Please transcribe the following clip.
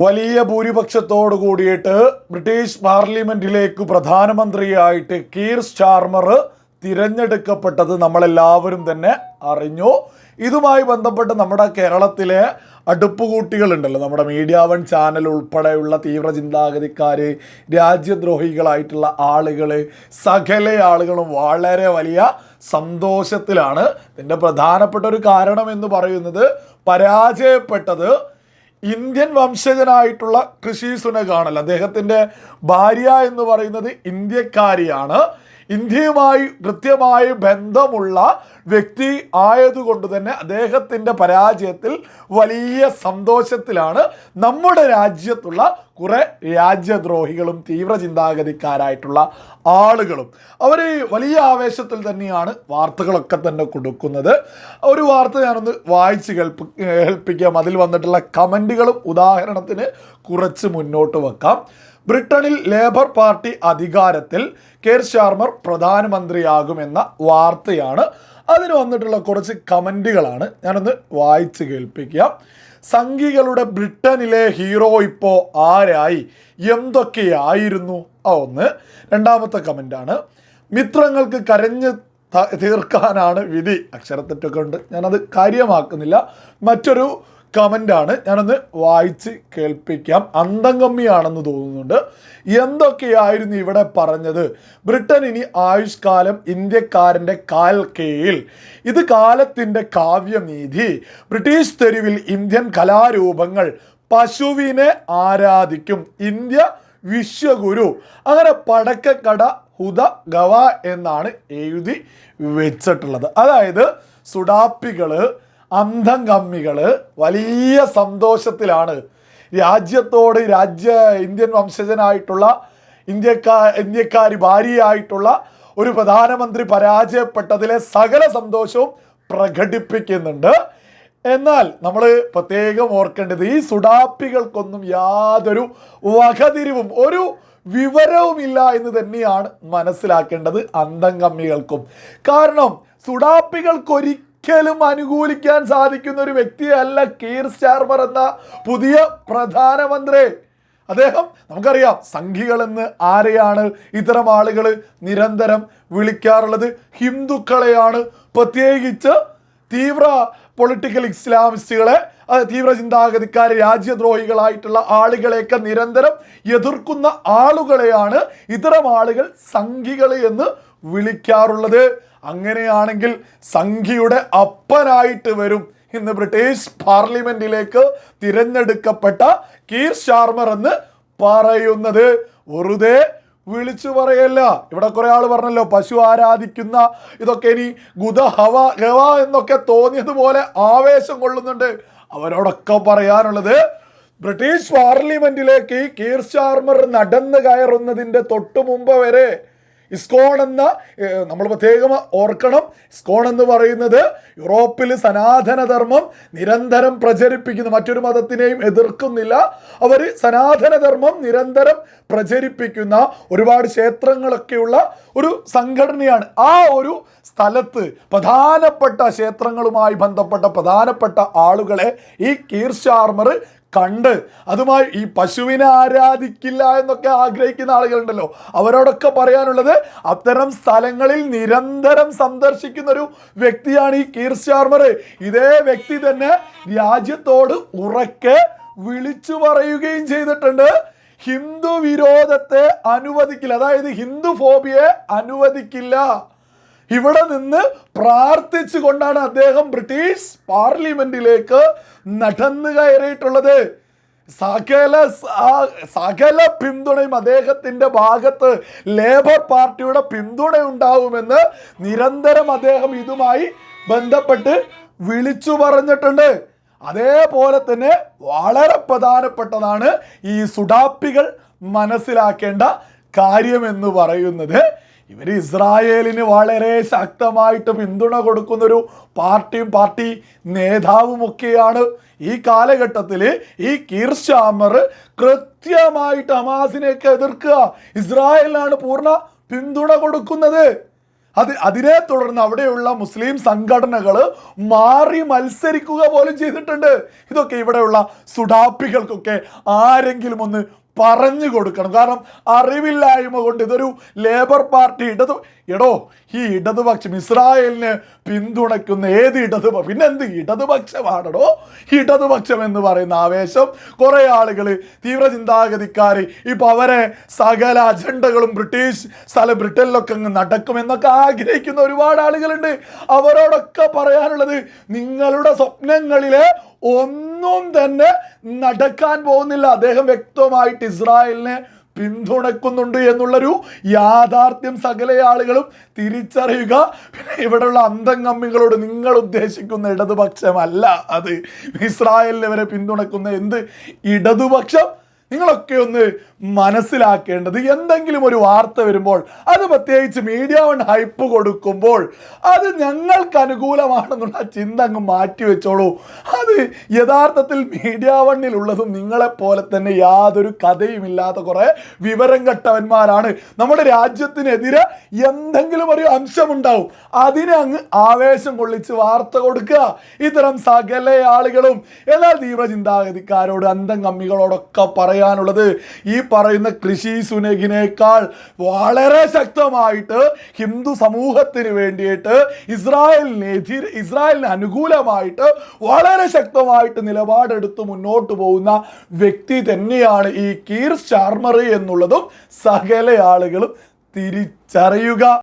വലിയ ഭൂരിപക്ഷത്തോടു കൂടിയിട്ട് ബ്രിട്ടീഷ് പാർലമെന്റിലേക്ക് പ്രധാനമന്ത്രിയായിട്ട് കീർ ചാർമർ തിരഞ്ഞെടുക്കപ്പെട്ടത് നമ്മളെല്ലാവരും തന്നെ അറിഞ്ഞു. ഇതുമായി ബന്ധപ്പെട്ട് നമ്മുടെ കേരളത്തിലെ അടുപ്പുകൂട്ടികളുണ്ടല്ലോ. നമ്മുടെ മീഡിയ വൺ ചാനൽ ഉൾപ്പെടെയുള്ള തീവ്ര ചിന്താഗതിക്കാർ രാജ്യദ്രോഹികളായിട്ടുള്ള ആളുകൾ സകല ആളുകളും വളരെ വലിയ സന്തോഷത്തിലാണ്. ഇതിന്റെ പ്രധാനപ്പെട്ട ഒരു കാരണം എന്ന് പറയുന്നത് പരാജയപ്പെട്ടത് ഇന്ത്യൻ വംശജനായിട്ടുള്ള കൃഷി സുനകാണൽ അദ്ദേഹത്തിന്റെ ഭാര്യ എന്ന് പറയുന്നത് ഇന്ത്യക്കാരിയാണ്. ഇന്ത്യയുമായി കൃത്യമായി ബന്ധമുള്ള വ്യക്തി ആയതുകൊണ്ട് തന്നെ അദ്ദേഹത്തിന്റെ പരാജയത്തിൽ വലിയ സന്തോഷത്തിലാണ് നമ്മുടെ രാജ്യത്തുള്ള കുറെ രാജ്യദ്രോഹികളും തീവ്ര ചിന്താഗതിക്കാരായിട്ടുള്ള ആളുകളും. അവർ വലിയ ആവേശത്തിൽ തന്നെയാണ് വാർത്തകളൊക്കെ തന്നെ കൊടുക്കുന്നത്. ഒരു വാർത്ത ഞാനൊന്ന് വായിച്ച് കേൾപ്പി കേൾപ്പിക്കാം. അതിൽ വന്നിട്ടുള്ള കമന്റുകളും ഉദാഹരണത്തിന് കുറച്ച് മുന്നോട്ട് വെക്കാം. ബ്രിട്ടനിൽ ലേബർ പാർട്ടി അധികാരത്തിൽ കെയർ ഷാർമർ പ്രധാനമന്ത്രിയാകുമെന്ന വാർത്തയാണ്. അതിന് വന്നിട്ടുള്ള കുറച്ച് കമന്റുകളാണ് ഞാനൊന്ന് വായിച്ച് കേൾപ്പിക്കാം. സംഘികളുടെ ബ്രിട്ടനിലെ ഹീറോ ഇപ്പോൾ ആരായി? എന്തൊക്കെയായിരുന്നു? ആ ഒന്ന്. രണ്ടാമത്തെ കമന്റാണ് മിത്രങ്ങൾക്ക് കരഞ്ഞ് തീർക്കാനാണ് വിധി. അക്ഷരത്തെറ്റൊക്കെ ഉണ്ട്. ഞാനത് കാര്യമാക്കുന്നില്ല. മറ്റൊരു കമന്റാണ് ഞാനൊന്ന് വായിച്ച് കേൾപ്പിക്കാം. അന്തംഗമ്മിയാണെന്ന് തോന്നുന്നുണ്ട്. എന്തൊക്കെയായിരുന്നു ഇവിടെ പറഞ്ഞത്? ബ്രിട്ടൻ ഇനി ആയുഷ്കാലം ഇന്ത്യക്കാരന്റെ കാൽ കീഴിൽ ഇത് കാലത്തിന്റെ കാവ്യനീതി. ബ്രിട്ടീഷ് തെരുവിൽ ഇന്ത്യൻ കലാരൂപങ്ങൾ പശുവിനെ ആരാധിക്കും. ഇന്ത്യ വിശ്വഗുരു. അങ്ങനെ പടക്കക്കട ഹുദ ഗവ എന്നാണ് എഴുതി വെച്ചിട്ടുള്ളത്. അതായത് സുഡാപ്പികൾ അന്ധംകമ്മികൾ വലിയ സന്തോഷത്തിലാണ്. രാജ്യത്തോട് രാജ്യ ഇന്ത്യൻ വംശജനായിട്ടുള്ള ഇന്ത്യക്കാ ഇന്ത്യക്കാരി ഭാര്യയായിട്ടുള്ള ഒരു പ്രധാനമന്ത്രി പരാജയപ്പെട്ടതിലെ സകല സന്തോഷവും പ്രകടിപ്പിക്കുന്നുണ്ട്. എന്നാൽ നമ്മൾ പ്രത്യേകം ഓർക്കേണ്ടത് ഈ സുഡാപ്പികൾക്കൊന്നും യാതൊരു വകതിരിവും ഒരു വിവരവുമില്ല എന്ന് തന്നെയാണ് മനസ്സിലാക്കേണ്ടത് അന്തംകമ്മികൾക്കും കാരണം സുഡാപ്പികൾക്ക് ഒരിക്കലും അനുകൂലിക്കാൻ സാധിക്കുന്ന ഒരു വ്യക്തിയല്ല കീർ സ്റ്റാർമർ എന്ന പുതിയ പ്രധാനമന്ത്രി. അദ്ദേഹം നമുക്കറിയാം സംഘികളെന്ന് ആരെയാണ് ഇത്തരം ആളുകൾ നിരന്തരം വിളിക്കാറുള്ളത്? ഹിന്ദുക്കളെയാണ്. പ്രത്യേകിച്ച് തീവ്ര പൊളിറ്റിക്കൽ ഇസ്ലാമിസ്റ്റുകളെ തീവ്ര ചിന്താഗതിക്കാർ രാജ്യദ്രോഹികളായിട്ടുള്ള ആളുകളെയൊക്കെ നിരന്തരം എതിർക്കുന്ന ആളുകളെയാണ് ഇത്തരം ആളുകൾ സംഘികൾ എന്ന് വിളിക്കാറുള്ളത്. അങ്ങനെയാണെങ്കിൽ സംഖ്യയുടെ അപ്പനായിട്ട് വരും ഇന്ന് ബ്രിട്ടീഷ് പാർലമെന്റിലേക്ക് തിരഞ്ഞെടുക്കപ്പെട്ട കീർ ശാർമർ എന്ന് പറയുന്നത്. വെറുതെ വിളിച്ചു പറയല്ല. ഇവിടെ കുറെ ആൾ പറഞ്ഞല്ലോ പശു ആരാധിക്കുന്ന ഇതൊക്കെ ഇനി ഗുദ ഹവ ഗവ എന്നൊക്കെ തോന്നിയതുപോലെ ആവേശം കൊള്ളുന്നുണ്ട്. അവരോടൊക്കെ പറയാനുള്ളത് ബ്രിട്ടീഷ് പാർലമെന്റിലേക്ക് ഈ കീർ ശാർമർ നടന്നു കയറുന്നതിന്റെ തൊട്ടു മുമ്പ് വരെ ഇസ്കോൺ എന്ന നമ്മൾ പ്രത്യേകം ഓർക്കണം. ഇസ്കോൺ എന്ന് പറയുന്നത് യൂറോപ്പിൽ സനാതനധർമ്മം നിരന്തരം പ്രചരിപ്പിക്കുന്നു. മറ്റൊരു മതത്തിനെയും എതിർക്കുന്നില്ല. അവർ സനാതനധർമ്മം നിരന്തരം പ്രചരിപ്പിക്കുന്ന ഒരുപാട് ക്ഷേത്രങ്ങളൊക്കെയുള്ള ഒരു സംഘടനയാണ്. ആ ഒരു സ്ഥലത്ത് പ്രധാനപ്പെട്ട ക്ഷേത്രങ്ങളുമായി ബന്ധപ്പെട്ട പ്രധാനപ്പെട്ട ആളുകളെ ഈ കീർ ഷാർമർ കണ്ട് അതുമായി ഈ പശുവിനെ ആരാധിക്കില്ല എന്നൊക്കെ ആഗ്രഹിക്കുന്ന ആളുകളുണ്ടല്ലോ. അവരോടൊക്കെ പറയാനുള്ളത് അത്തരം സ്ഥലങ്ങളിൽ നിരന്തരം സന്ദർശിക്കുന്ന ഒരു വ്യക്തിയാണ് ഈ കീർ സ്റ്റാർമർ ഇതേ വ്യക്തി തന്നെ രാജ്യത്തോട് ഉറക്കെ വിളിച്ചു പറയുകയും ചെയ്തിട്ടുണ്ട്. ഹിന്ദു വിരോധത്തെ അനുവദിക്കില്ല. അതായത് ഹിന്ദു ഫോബിയെ അനുവദിക്കില്ല. ഇവിടെ നിന്ന് പ്രാർത്ഥിച്ചുകൊണ്ടാണ് അദ്ദേഹം ബ്രിട്ടീഷ് പാർലമെന്റിലേക്ക് നടന്നു കയറിയിട്ടുള്ളത്. സകല സകല പിന്തുണയും അദ്ദേഹത്തിന്റെ ഭാഗത്ത് ലേബർ പാർട്ടിയുടെ പിന്തുണ ഉണ്ടാവുമെന്ന് നിരന്തരം അദ്ദേഹം ഇതുമായി ബന്ധപ്പെട്ട് വിളിച്ചു പറഞ്ഞിട്ടുണ്ട്. അതേപോലെ തന്നെ വളരെ പ്രധാനപ്പെട്ടതാണ് ഈ സുഡാപ്പികൾ മനസ്സിലാക്കേണ്ട കാര്യമെന്ന് പറയുന്നത്. ഇവർ ഇസ്രായേലിന് വളരെ ശക്തമായിട്ട് പിന്തുണ കൊടുക്കുന്നൊരു പാർട്ടിയും പാർട്ടി നേതാവുമൊക്കെയാണ് ഈ കാലഘട്ടത്തിൽ ഈ കീർഷാമർ കൃത്യമായിട്ട് ഹമാസിനെയൊക്കെ എതിർക്കുക ഇസ്രായേലിനാണ് പൂർണ പിന്തുണ കൊടുക്കുന്നത്. അത് അതിനെ തുടർന്ന് അവിടെയുള്ള മുസ്ലിം സംഘടനകൾ മാറി മത്സരിക്കുക പോലും ചെയ്തിട്ടുണ്ട്. ഇതൊക്കെ ഇവിടെയുള്ള സുഡാപ്പികൾക്കൊക്കെ ആരെങ്കിലും ഒന്ന് പറഞ്ഞു കൊടുക്കണം. കാരണം അറിവില്ലായ്മ കൊണ്ട് ഇതൊരു ലേബർ പാർട്ടി ഇടതു എടോ ഈ ഇടതുപക്ഷം ഇസ്രായേലിന് പിന്തുണയ്ക്കുന്ന ഏത് ഇടതുപക്ഷം പിന്നെ എന്ത് ഇടതുപക്ഷമാണോ ഇടതുപക്ഷം എന്ന് പറയുന്ന ആവേശം കുറേ ആളുകൾ തീവ്ര ചിന്താഗതിക്കാർ ഇപ്പൊ അവരെ സകല അജണ്ടകളും ബ്രിട്ടീഷ് സ്ഥല ബ്രിട്ടനിലൊക്കെ അങ്ങ് നടക്കുമെന്നൊക്കെ ആഗ്രഹിക്കുന്ന ഒരുപാട് ആളുകളുണ്ട്. അവരോടൊക്കെ പറയാനുള്ളത് നിങ്ങളുടെ സ്വപ്നങ്ങളിലെ ഒന്നും തന്നെ നടക്കാൻ പോകുന്നില്ല. അദ്ദേഹം വ്യക്തമായിട്ട് ഇസ്രായേലിനെ പിന്തുണക്കുന്നുണ്ട് എന്നുള്ളൊരു യാഥാർത്ഥ്യം സകല ആളുകളും തിരിച്ചറിയുക. ഇവിടെയുള്ള അന്തംഗമ്മികളോട് നിങ്ങൾ ഉദ്ദേശിക്കുന്ന ഇടതുപക്ഷമല്ല. അത് ഇസ്രായേലിനെ വരെ പിന്തുണക്കുന്ന എന്ത്? ഇടതുപക്ഷം നിങ്ങളൊക്കെ ഒന്ന് മനസ്സിലാക്കേണ്ടത് എന്തെങ്കിലും ഒരു വാർത്ത വരുമ്പോൾ അത് പ്രത്യേകിച്ച് മീഡിയ വൺ ഹൈപ്പ് കൊടുക്കുമ്പോൾ അത് ഞങ്ങൾക്ക് അനുകൂലമാണെന്നുള്ള ചിന്ത അങ്ങ് മാറ്റി വെച്ചോളൂ. അത് യഥാർത്ഥത്തിൽ മീഡിയ വണ്ണിലുള്ളതും നിങ്ങളെപ്പോലെ തന്നെ യാതൊരു കഥയുമില്ലാത്ത കുറേ വിവരം കെട്ടവന്മാരാണ്. നമ്മുടെ രാജ്യത്തിനെതിരെ എന്തെങ്കിലും ഒരു അംശമുണ്ടാവും. അതിനെ അങ്ങ് ആവേശം കൊള്ളിച്ച് വാർത്ത കൊടുക്കുക. ഇത്തരം സകല ആളുകളും എല്ലാ തീവ്ര ചിന്താഗതിക്കാരോട് അന്തം കമ്മികളോടൊക്കെ പറയാനുള്ളത് ഈ പറയുന്ന കൃഷി സുനകിനേക്കാൾ വളരെ ശക്തമായിട്ട് ഹിന്ദു സമൂഹത്തിന് വേണ്ടിയിട്ട് ഇസ്രായേലിനെതിരെ ഇസ്രായേലിന് അനുകൂലമായിട്ട് വളരെ ശക്തമായിട്ട് നിലപാടെടുത്ത് മുന്നോട്ട് പോകുന്ന വ്യക്തി തന്നെയാണ് ഈ കീർ ചാർമറി എന്നുള്ളതും സകല ആളുകളും തിരിച്ചറിയുക.